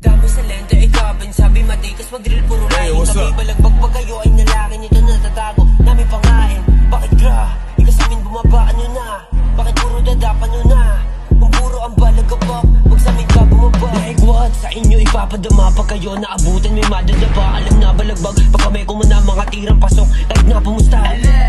Dami sa lente ay gabin Sabi matikas wag drill puro lain hey, Kami balagbag pag kayo ay nalakin Ito natatago namin pangain Bakit gra? Ikaw sa amin bumabaan nyo na? Bakit puro dadapan nyo na? Kung puro ang balagabak Wag sa amin ka bumaba. Like what? Sa inyo ipapadama Pag kayo. Naabutan may madadapa. Alam na balagbag. Pag kami kumuna mga tirang pasok. Kahit na pumusta. Alam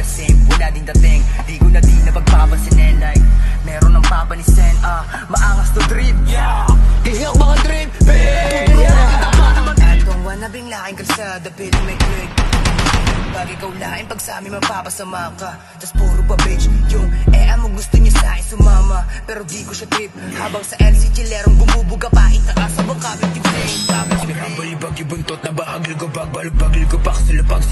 the same. Wala din dating. Di ko na din na pagpapansin eh like Meron ng papanisin ah Maangas to drip. Yeah! Ihiyok mga drip. Babe At kung wanabing laking kalsada Piling may click. Pag ikaw lain, pag sa amin mapapasama ka. Tas puro pa bitch Yung eh mo gusto niya sa akin sumama. Pero di ko siya trip. Habang sa LC chilerong bumubuga pa. Itaas ang bangkabit yung flame Tapos Balibag ibuntot na bahagil ko pag Balibagil ko pak sa lapag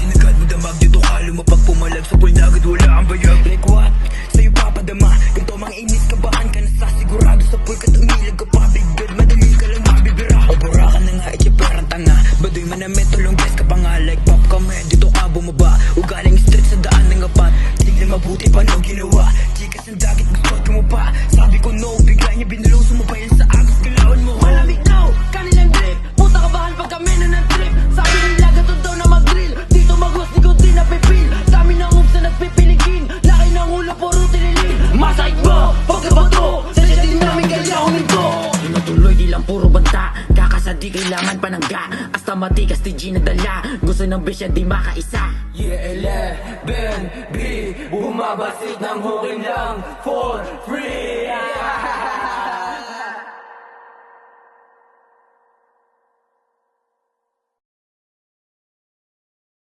lumapag Pumalag sa pool na agad wala ang bayag Like what? Sa'yo papadama. Ganto mga inis kabahan ka na sa sigurado Sa pool ka tumilag ka pa bigad Madali ka lang mabibira. O bura ka na nga itya perang tanga. Baduy manamit tulong guys ka pa nga Like pop kami dito ka bumaba. Ugaling street sa daan ng apat. Tignan mabuti pa nung ginawa. Tikas ng dagit gusto ka mo Sabi ko no Bigla niya binulong sumabayan sa agos Galawan mo. Malamig daw, kanilang drip Puta kabahan pag kami na ng panangga. Hasta matikas di Gina dala Gusto ng bisya di makaisa. Yeah, 11, B Bumabasit ng hooking lang. For free